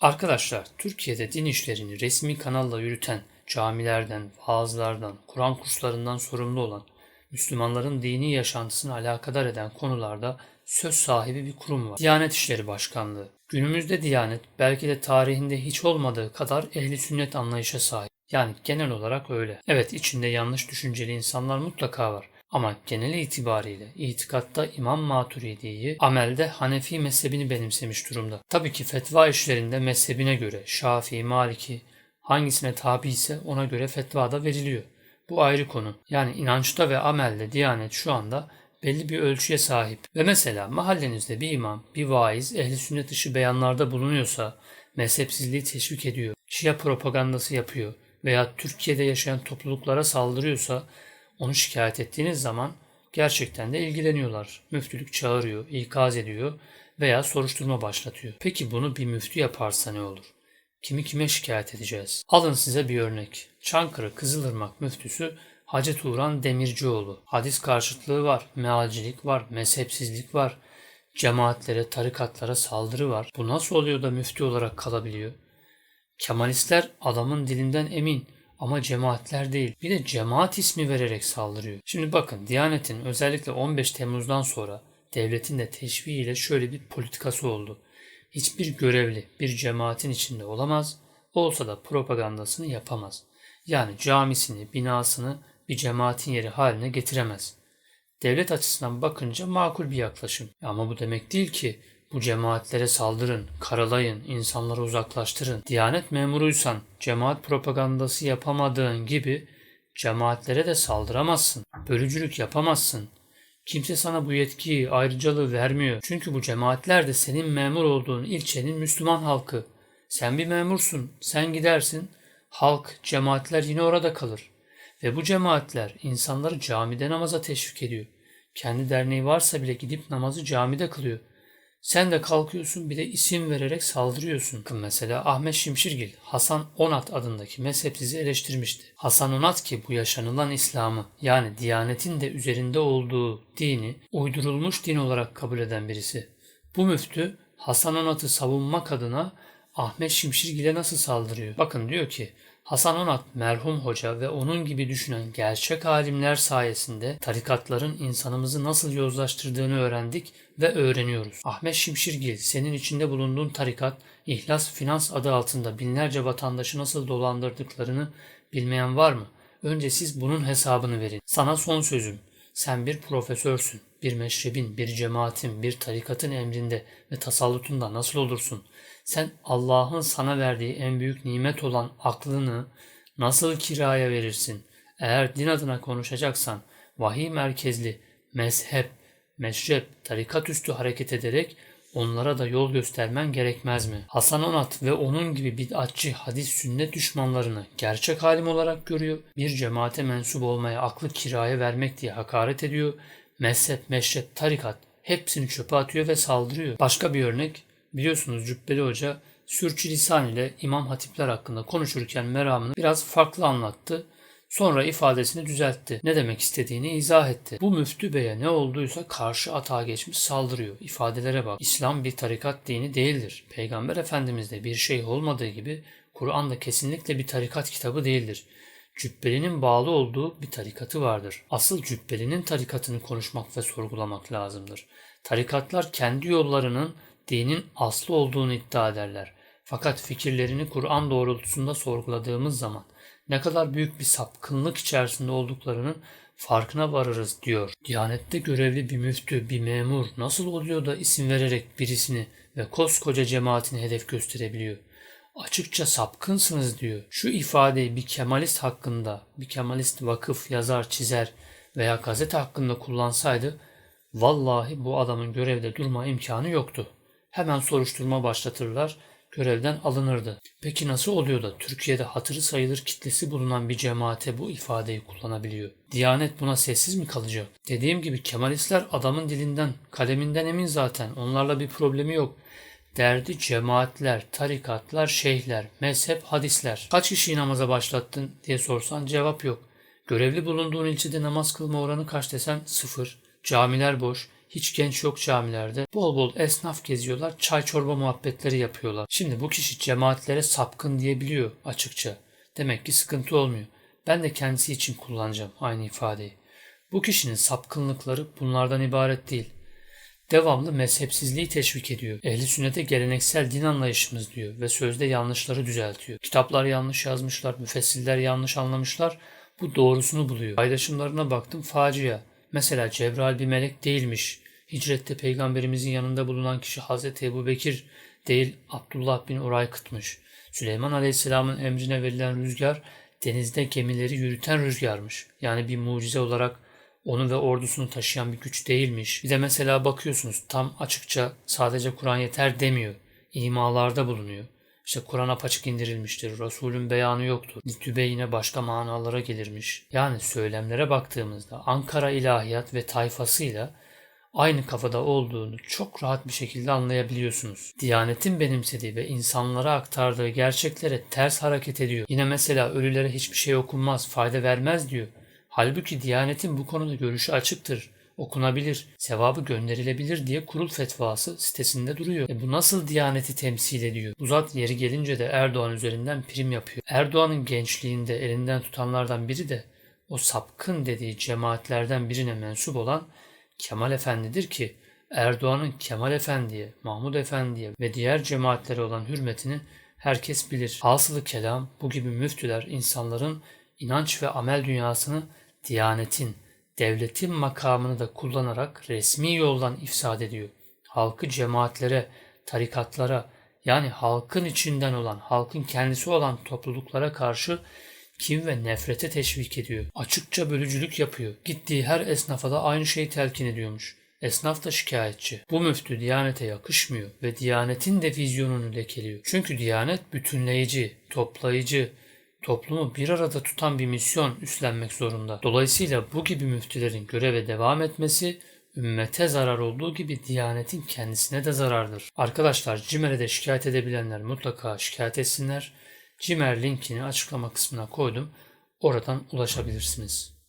Arkadaşlar, Türkiye'de din işlerini resmi kanalla yürüten camilerden, vaazlardan, Kur'an kurslarından sorumlu olan, Müslümanların dini yaşantısını alakadar eden konularda söz sahibi bir kurum var. Diyanet İşleri Başkanlığı. Günümüzde Diyanet belki de tarihinde hiç olmadığı kadar ehli sünnet anlayışa sahip. Yani genel olarak öyle. Evet içinde yanlış düşünceli insanlar mutlaka var. Ama genel itibariyle itikatta İmam Maturidi'yi, amelde Hanefi mezhebini benimsemiş durumda. Tabii ki fetva işlerinde mezhebine göre Şafii, Maliki hangisine tabi ise ona göre fetva da veriliyor. Bu ayrı konu. Yani inançta ve amelde Diyanet şu anda belli bir ölçüye sahip. Ve mesela mahallenizde bir imam, bir vaiz ehli sünnet dışı beyanlarda bulunuyorsa mezhepsizliği teşvik ediyor, Şia propagandası yapıyor veya Türkiye'de yaşayan topluluklara saldırıyorsa onu şikayet ettiğiniz zaman gerçekten de ilgileniyorlar. Müftülük çağırıyor, ikaz ediyor veya soruşturma başlatıyor. Peki bunu bir müftü yaparsa ne olur? Kimi kime şikayet edeceğiz? Alın size bir örnek. Çankırı Kızılırmak müftüsü Hacı Turan Demircioğlu. Hadis karşıtlığı var, mealcilik var, mezhepsizlik var. Cemaatlere, tarikatlara saldırı var. Bu nasıl oluyor da müftü olarak kalabiliyor? Kemalistler adamın dilinden emin ama cemaatler değil. Bir de cemaat ismi vererek saldırıyor. Şimdi bakın Diyanet'in özellikle 15 Temmuz'dan sonra devletin de teşviğiyle şöyle bir politikası oldu. Hiçbir görevli bir cemaatin içinde olamaz, olsa da propagandasını yapamaz. Yani camisini, binasını bir cemaatin yeri haline getiremez. Devlet açısından bakınca makul bir yaklaşım. Ama bu demek değil ki bu cemaatlere saldırın, karalayın, insanları uzaklaştırın. Diyanet memuruysan cemaat propagandası yapamadığın gibi cemaatlere de saldıramazsın. Bölücülük yapamazsın. Kimse sana bu yetkiyi, ayrıcalığı vermiyor. Çünkü bu cemaatler de senin memur olduğun ilçenin Müslüman halkı. Sen bir memursun, sen gidersin. Halk, cemaatler yine orada kalır. Ve bu cemaatler insanları camide namaza teşvik ediyor. Kendi derneği varsa bile gidip namazı camide kılıyor. Sen de kalkıyorsun bir de isim vererek saldırıyorsun. Mesela Ahmet Şimşirgil, Hasan Onat adındaki mezhepsizi eleştirmişti. Hasan Onat ki bu yaşanılan İslam'ı yani Diyanet'in de üzerinde olduğu dini uydurulmuş din olarak kabul eden birisi. Bu müftü Hasan Onat'ı savunmak adına Ahmet Şimşirgil'e nasıl saldırıyor? Bakın diyor ki Hasan Onat merhum hoca ve onun gibi düşünen gerçek alimler sayesinde tarikatların insanımızı nasıl yozlaştırdığını öğrendik ve öğreniyoruz. Ahmet Şimşirgil senin içinde bulunduğun tarikat İhlas Finans adı altında binlerce vatandaşı nasıl dolandırdıklarını bilmeyen var mı? Önce siz bunun hesabını verin. Sana son sözüm. Sen bir profesörsün. Bir meşrebin, bir cemaatin, bir tarikatın emrinde ve tasallutunda nasıl olursun? Sen Allah'ın sana verdiği en büyük nimet olan aklını nasıl kiraya verirsin? Eğer din adına konuşacaksan vahiy merkezli, mezhep, meşrep, tarikat üstü hareket ederek onlara da yol göstermen gerekmez mi? Hasan Onat ve onun gibi bid'atçı hadis sünnet düşmanlarını gerçek halim olarak görüyor. Bir cemaate mensup olmaya aklı kiraya vermek diye hakaret ediyor. Mezhep, meşrep, tarikat hepsini çöpe atıyor ve saldırıyor. Başka bir örnek biliyorsunuz Cübbeli Hoca sürçülisan ile İmam Hatipler hakkında konuşurken meramını biraz farklı anlattı. Sonra ifadesini düzeltti. Ne demek istediğini izah etti. Bu müftü beye ne olduysa karşı atağa geçmiş saldırıyor. İfadelere bak. İslam bir tarikat dini değildir. Peygamber Efendimiz de bir şey olmadığı gibi Kur'an da kesinlikle bir tarikat kitabı değildir. Cübbeli'nin bağlı olduğu bir tarikatı vardır. Asıl Cübbeli'nin tarikatını konuşmak ve sorgulamak lazımdır. Tarikatlar kendi yollarının dinin aslı olduğunu iddia ederler. Fakat fikirlerini Kur'an doğrultusunda sorguladığımız zaman ne kadar büyük bir sapkınlık içerisinde olduklarının farkına varırız diyor. Diyanette görevli bir müftü, bir memur nasıl oluyor da isim vererek birisini ve koskoca cemaatini hedef gösterebiliyor? Açıkça sapkınsınız diyor. Şu ifadeyi bir Kemalist hakkında, bir Kemalist vakıf, yazar, çizer veya gazete hakkında kullansaydı vallahi bu adamın görevde durma imkanı yoktu. Hemen soruşturma başlatırlar görevden alınırdı. Peki nasıl oluyor da Türkiye'de hatırı sayılır kitlesi bulunan bir cemaate bu ifadeyi kullanabiliyor? Diyanet buna sessiz mi kalacak? Dediğim gibi Kemalistler adamın dilinden, kaleminden emin zaten. Onlarla bir problemi yok. Derdi cemaatler, tarikatlar, şeyhler, mezhep, hadisler. Kaç kişiyi namaza başlattın diye sorsan cevap yok. Görevli bulunduğun ilçede namaz kılma oranı kaç desen sıfır. Camiler boş. Hiç genç yok camilerde. Bol bol esnaf geziyorlar, çay çorba muhabbetleri yapıyorlar. Şimdi bu kişi cemaatlere sapkın diyebiliyor açıkça. Demek ki sıkıntı olmuyor. Ben de kendisi için kullanacağım aynı ifadeyi. Bu kişinin sapkınlıkları bunlardan ibaret değil. Devamlı mezhepsizliği teşvik ediyor. Ehli sünnete geleneksel din anlayışımız diyor ve sözde yanlışları düzeltiyor. Kitaplar yanlış yazmışlar, müfessirler yanlış anlamışlar. Bu doğrusunu buluyor. Paylaşımlarına baktım facia. Mesela Cebrail bir melek değilmiş. Hicrette peygamberimizin yanında bulunan kişi Hazreti Ebu Bekir değil Abdullah bin Uraykıt'mış. Süleyman Aleyhisselam'ın emrine verilen rüzgar denizde gemileri yürüten rüzgarmış. Yani bir mucize olarak onu ve ordusunu taşıyan bir güç değilmiş. Bir de mesela bakıyorsunuz tam açıkça sadece Kur'an yeter demiyor. İmalarda bulunuyor. İşte Kur'an apaçık indirilmiştir. Resulün beyanı yoktur. Litübe yine başka manalara gelirmiş. Yani söylemlere baktığımızda Ankara ilahiyat ve tayfasıyla aynı kafada olduğunu çok rahat bir şekilde anlayabiliyorsunuz. Diyanetin benimsediği ve insanlara aktardığı gerçeklere ters hareket ediyor. Yine mesela ölülere hiçbir şey okunmaz, fayda vermez diyor. Halbuki Diyanet'in bu konuda görüşü açıktır. Okunabilir, sevabı gönderilebilir diye kurul fetvası sitesinde duruyor. E bu nasıl Diyanet'i temsil ediyor? Bu zat yeri gelince de Erdoğan üzerinden prim yapıyor. Erdoğan'ın gençliğinde elinden tutanlardan biri de o sapkın dediği cemaatlerden birine mensup olan Kemal Efendi'dir ki Erdoğan'ın Kemal Efendi'ye, Mahmud Efendi'ye ve diğer cemaatlere olan hürmetini herkes bilir. Hasılı kelam bu gibi müftüler insanların inanç ve amel dünyasını diyanetin, devletin makamını da kullanarak resmi yoldan ifsad ediyor. Halkı cemaatlere, tarikatlara yani halkın içinden olan, halkın kendisi olan topluluklara karşı kim ve nefrete teşvik ediyor. Açıkça bölücülük yapıyor. Gittiği her esnafa da aynı şeyi telkin ediyormuş. Esnaf da şikayetçi. Bu müftü Diyanete yakışmıyor ve Diyanetin de vizyonunu lekeliyor. Çünkü Diyanet bütünleyici, toplayıcı, toplumu bir arada tutan bir misyon üstlenmek zorunda. Dolayısıyla bu gibi müftülerin göreve devam etmesi ümmete zarar olduğu gibi Diyanetin kendisine de zarardır. Arkadaşlar CİMER'e de şikayet edebilenler mutlaka şikayet etsinler. CİMER linkini açıklama kısmına koydum. Oradan ulaşabilirsiniz.